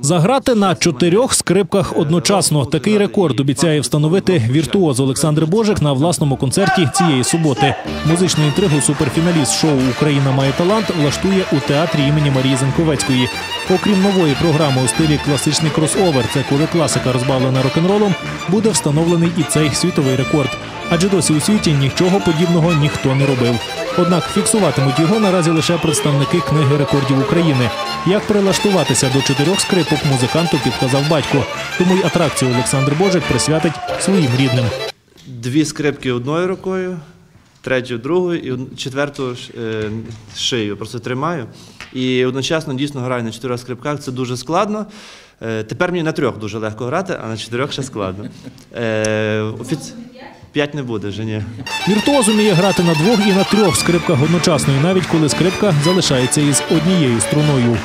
Заграти на чотирьох скрипках одночасно. Такий рекорд обіцяє встановити віртуоз Олександр Божик на власному концерті цієї суботи. Музичну інтригу суперфіналіст шоу Україна має талант влаштує у театрі імені Марії Зенковецької. Окрім нової програми у стилі класичний кросовер, це коли класика розбавлена рок-н-ролом, буде встановлений і цей світовий рекорд. Адже досі у світі нічого подібного ніхто не робив. Однак фіксуватимуть його наразі лише представники книги рекордів України. Як прилаштуватися до чотирьох скрипок музиканту підказав батько. Тому й атракцію Олександр Божик присвятить своїм рідним. дві скрипки одною рукою, третю другою і четверту е, шию. Просто тримаю. І одночасно дійсно граю на чотирьох скрипках. Це дуже складно. Е, Тепер мені на трьох дуже легко грати, а на чотирьох ще складно. Е, офіц... П'ять не буде вже ні. Віртуоз уміє грати на двох і на трьох скрипках одночасно, і навіть коли скрипка залишається із однією струною.